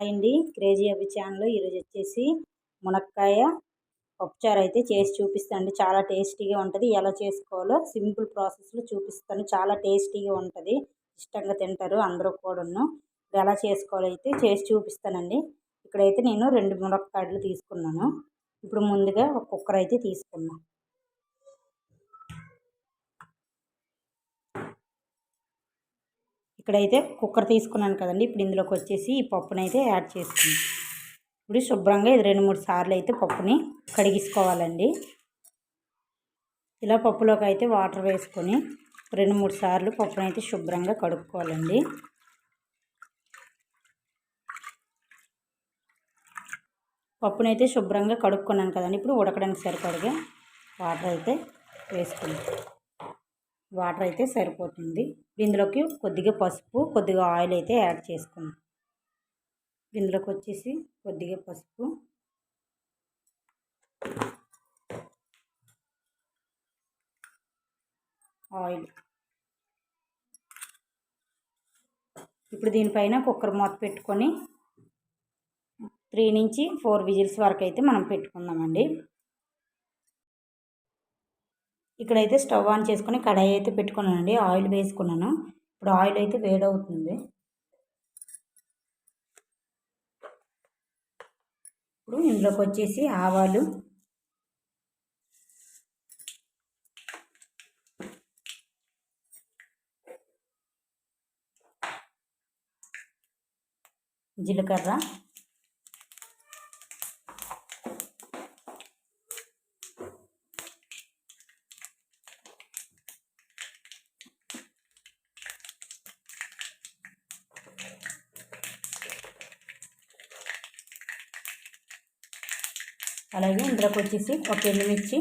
అండి. క్రేజీ అవి ఛానల్ ఈరోజు వచ్చేసి మునక్కాయ పప్పుచారు అయితే చేసి చూపిస్తాను చాలా టేస్టీగా ఉంటుంది. ఎలా చేసుకోవాలో సింపుల్ ప్రాసెస్లో చూపిస్తాను. చాలా టేస్టీగా ఉంటుంది. ఇష్టంగా తింటారు అందరూ కూడాను. ఎలా చేసుకోవాలో అయితే చేసి చూపిస్తానండి. ఇక్కడైతే నేను రెండు మునక్కాయలు తీసుకున్నాను. ఇప్పుడు ముందుగా ఒక కుక్కర్ అయితే తీసుకున్నాను ఇక్కడైతే కుక్కర్ తీసుకున్నాను కదండి. ఇప్పుడు ఇందులోకి వచ్చేసి ఈ పప్పుని అయితే యాడ్ చేసుకుందాం ఇప్పుడు శుభ్రంగా ఇది రెండు మూడు సార్లు అయితే పప్పుని కడిగించుకోవాలండి ఇలా పప్పులోకి అయితే వాటర్ వేసుకొని రెండు మూడు సార్లు పప్పుని అయితే శుభ్రంగా కడుక్కోవాలండి. పప్పునైతే శుభ్రంగా కడుక్కున్నాను కదండి. ఇప్పుడు ఉడకడానికి సరిపడగా వాటర్ అయితే వేసుకుందాం వాటర్ అయితే సరిపోతుంది. ఇందులోకి కొద్దిగా పసుపు కొద్దిగా ఆయిల్ అయితే యాడ్ చేసుకుందాం. ఇందులోకి వచ్చేసి కొద్దిగా పసుపు. ఆయిల్. ఇప్పుడు దీనిపైన కుక్కర్ మూత పెట్టుకొని త్రీ నుంచి ఫోర్ విజిల్స్ వరకు అయితే మనం పెట్టుకుందామండి. ఇక్కడైతే స్టవ్ ఆన్ చేసుకొని కడాయి అయితే పెట్టుకున్నానండి. ఆయిల్ వేసుకున్నాను. ఇప్పుడు ఆయిల్ అయితే వేడవుతుంది. ఇప్పుడు ఇందులోకి వచ్చేసి ఆవాలు. జీలకర్ర. అలాగే ఇందులోకి వచ్చేసి ఒక ఎండుమిర్చి.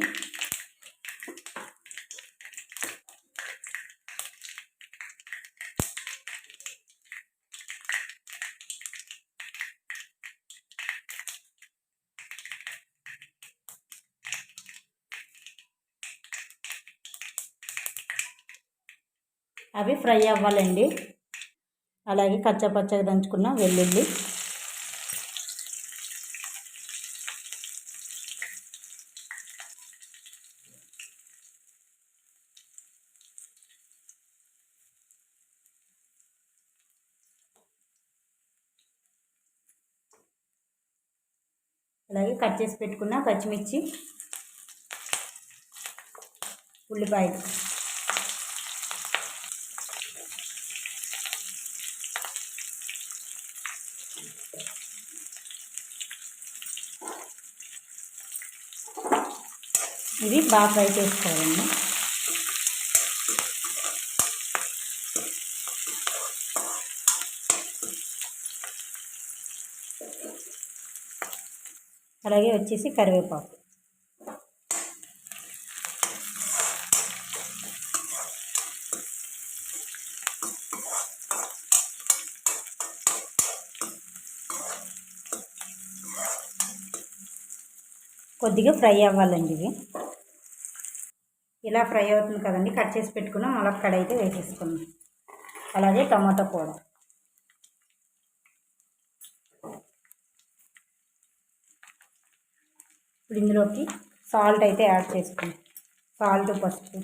అవి ఫ్రై అవ్వాలండి. అలాగే కచ్చపచ్చగా దంచుకున్న వెల్లుల్లి. అలాగే కట్ చేసి పెట్టుకున్న పచ్చిమిర్చి ఉల్లిపాయలు. ఇవి బాగా ఫ్రై చేసుకోవాలండి. అలాగే వచ్చేసి కరివేపాకు. కొద్దిగా ఫ్రై అవ్వాలండి ఇవి. ఇలా ఫ్రై అవుతుంది కదండి కట్ చేసి పెట్టుకున్నాం ములక్కడ అయితే అలాగే టమాటో కూడా. ఇప్పుడు ఇందులోకి సాల్ట్ అయితే యాడ్ చేసుకుందాం సాల్ట్ పసుపు.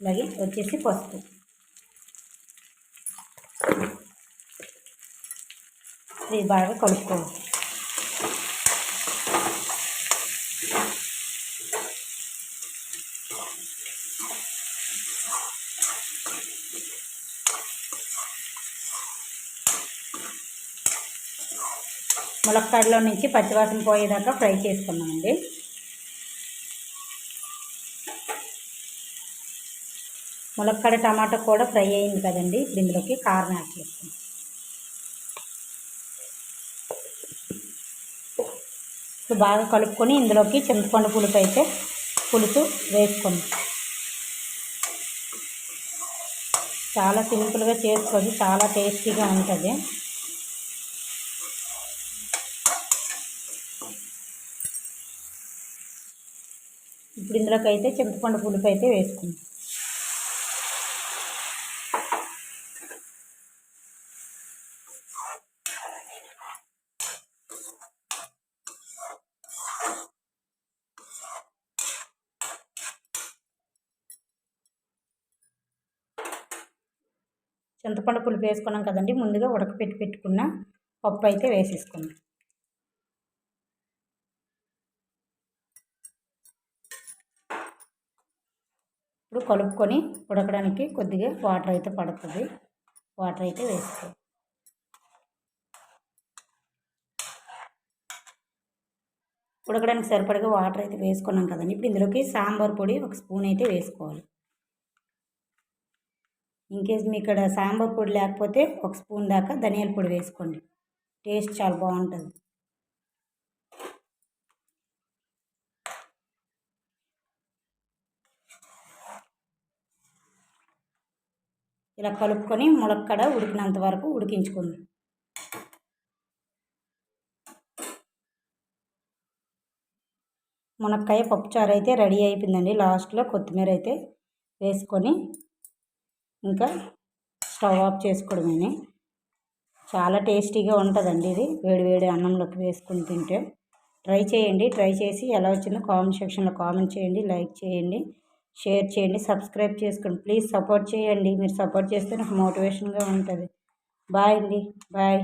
అలాగే వచ్చేసి పసుపు. ఇది బాగా కలుపుకోవాలి. ములక్కాడలో నుంచి పచ్చివాసన పోయేదాకా ఫ్రై చేసుకున్నామండి. ములక్కాడ టమాటా కూడా ఫ్రై అయింది కదండి. ఇప్పుడు ఇందులోకి కారం యాడ్ చేసుకుందాం ఇప్పుడు బాగా కలుపుకొని ఇందులోకి చింతపండు పులుపు అయితే పులుసు వేసుకుందాం. చాలా సింపుల్గా చేసుకోవచ్చు చాలా టేస్టీగా ఉంటుంది. ఇప్పుడు ఇందులోకి అయితే చింతపండు పులుపు అయితే వేసుకుందాం. చింతపండు పులుపు వేసుకున్నాం కదండి ముందుగా ఉడకపెట్టి పెట్టుకున్న పప్పు అయితే వేసేసుకుందాం. ఇప్పుడు కలుపుకొని ఉడకడానికి కొద్దిగా వాటర్ అయితే పడుతుంది. వాటర్ అయితే వేసుకో. ఉడకడానికి సరిపడగా వాటర్ అయితే వేసుకున్నాం కదండి. ఇప్పుడు ఇందులోకి సాంబార్ పొడి ఒక స్పూన్ అయితే వేసుకోవాలి. ఇన్కేస్ మీ ఇక్కడ సాంబార్ పొడి లేకపోతే ఒక స్పూన్ దాకా ధనియాల పొడి వేసుకోండి. టేస్ట్ చాలా బాగుంటుంది. ఇలా కలుపుకొని ములక్కడ ఉడికినంత వరకు ఉడికించుకుంది. మునక్కాయ పప్పుచారు అయితే రెడీ అయిపోయిందండి. లాస్ట్లో కొత్తిమీర అయితే వేసుకొని ఇంకా స్టవ్ ఆఫ్ చేసుకోవడమే చాలా టేస్టీగా ఉంటుందండి ఇది. వేడి వేడి అన్నంలోకి వేసుకుని తింటే. ట్రై చేయండి. ట్రై చేసి ఎలా వచ్చిందో కామెంట్ సెక్షన్లో కామెంట్ చేయండి. లైక్ చేయండి. షేర్ చేయండి సబ్స్క్రైబ్ చేసుకోండి. ప్లీజ్ సపోర్ట్ చేయండి. మీరు సపోర్ట్ చేస్తే నాకు మోటివేషన్గా ఉంటుంది. బాయ్ అండి. బాయ్.